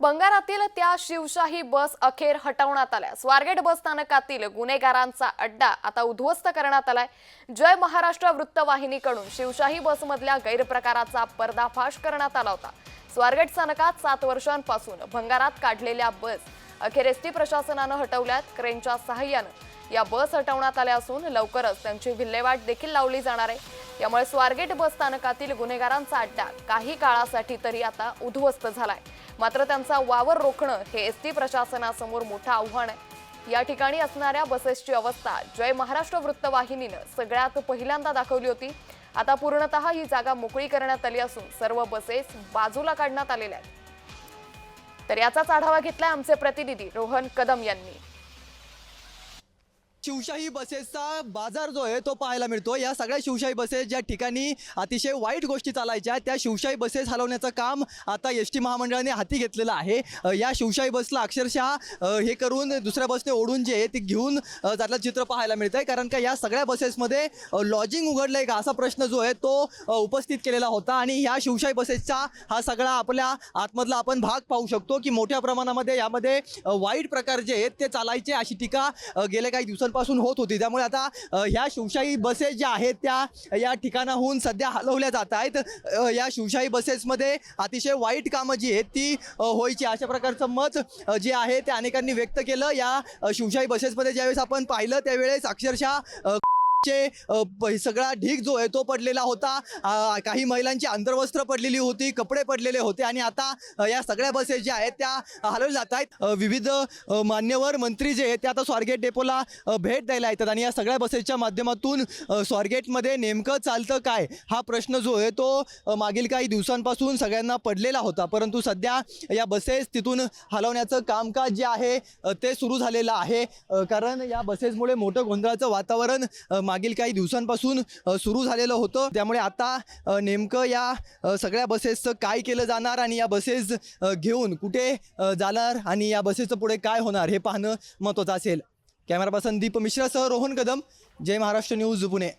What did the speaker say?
बंगारातील त्या शिवशाही बस अखेर हटवण्यात आल्या. स्वारगेट बस स्थानकातील गुन्हेगारांचा अड्डा आता उद्ध्वस्त करण्यात आलाय. जय महाराष्ट्र वृत्तवाहिनीकडून शिवशाही बसमधल्या गैरप्रकाराचा पर्दाफाश करण्यात आला होता. स्वारगेट स्थानकात सात वर्षांपासून भंगारात काढलेल्या बस अखेर एस टी प्रशासनानं हटवल्यात. क्रेनच्या सहाय्यानं या बस हटवण्यात आल्या असून लवकरच त्यांची विल्हेवाट देखील लावली जाणार आहे. यामुळे स्वारगेट बस स्थानकातील गुन्हेगारांचा अड्डा काही काळासाठी तरी आता उद्ध्वस्त झालाय. मात्र त्यांचा वावर रोखणं हे एस टी प्रशासनासमोर मोठं आव्हान आहे. या ठिकाणी असणाऱ्या बसेसची अवस्था जय महाराष्ट्र वृत्तवाहिनीनं सगळ्यात पहिल्यांदा दाखवली होती. आता पूर्णतः ही जागा मोकळी करण्यात आली असून सर्व बसेस बाजूला काढण्यात आलेल्या आहेत. तर याचाच आढावा घेतलाय आमचे प्रतिनिधी रोहन कदम यांनी. शिवशाही बसेसचा बाजार जो आहे तो पाहायला मिळतो. या सगळ्या शिवशाही बसेस ज्या ठिकाणी अतिशय वाईट गोष्टी चालायच्या त्या शिवशाही बसेस हलवण्याचं काम आता एस टी महामंडळाने हाती घेतलेलं आहे. या शिवशाही बसला अक्षरशः हे करून दुसऱ्या बसने ओढून जे आहे ते घेऊन जातलं चित्र पाहायला मिळतं आहे कारण का या सगळ्या बसेसमध्ये लॉजिंग उघडलं आहे का असा प्रश्न जो आहे तो उपस्थित केलेला होता. आणि ह्या शिवशाही बसेसचा हा सगळा आपल्या आतमधला आपण भाग पाहू शकतो की मोठ्या प्रमाणामध्ये यामध्ये वाईट प्रकार जे आहेत ते चालायचे अशी टीका गेल्या काही दिवसांपासून होत होती. त्यामुळे आता ह्या शिवशाही बसेस ज्या आहेत त्या या ठिकाणाहून सध्या हलवल्या जात आहेत. या शिवशाही बसेसमध्ये अतिशय वाईट कामं जी आहेत ती होयची व्हायची. अशा प्रकारचं मत जे आहे ते अनेकांनी व्यक्त केलं. या शिवशाही बसेसमध्ये ज्यावेळेस आपण पाहिलं त्यावेळेस अक्षरशः चे प- सगळा ढीग जो आहे तो पडलेला होता. काही महिलांची अंतर्वस्त्र पडलेली होती कपडे पडलेले होते आणि आता या सगळ्या बसेस ज्या आहेत त्या हलवल्या जात आहेत. विविध मान्यवर मंत्री जे आहेत ते आता स्वारगेट डेपोला भेट द्यायला येतात आणि या सगळ्या बसेसच्या माध्यमातून स्वारगेटमध्ये नेमकं चालतं काय? हा प्रश्न जो आहे तो मागील काही दिवसांपासून सगळ्यांना पडलेला होता. परंतु सध्या या बसेस तिथून हलवण्याचं कामकाज जे आहे ते सुरू झालेलं आहे. कारण या बसेसमुळे मोठं गोंधळाचं वातावरण मागील काही दिवसांपासून सुरू झालेलं होतं. त्यामुळे आता नेमकं या सगळ्या बसेसचं काय केलं जाणार आणि या बसेस घेऊन कुठे जाणार आणि या बसेसचं पुढे काय होणार हे पाहणं महत्त्वाचं असेल. कॅमेरा पर्सन दीप मिश्रासह रोहन कदम. जय महाराष्ट्र न्यूज पुणे.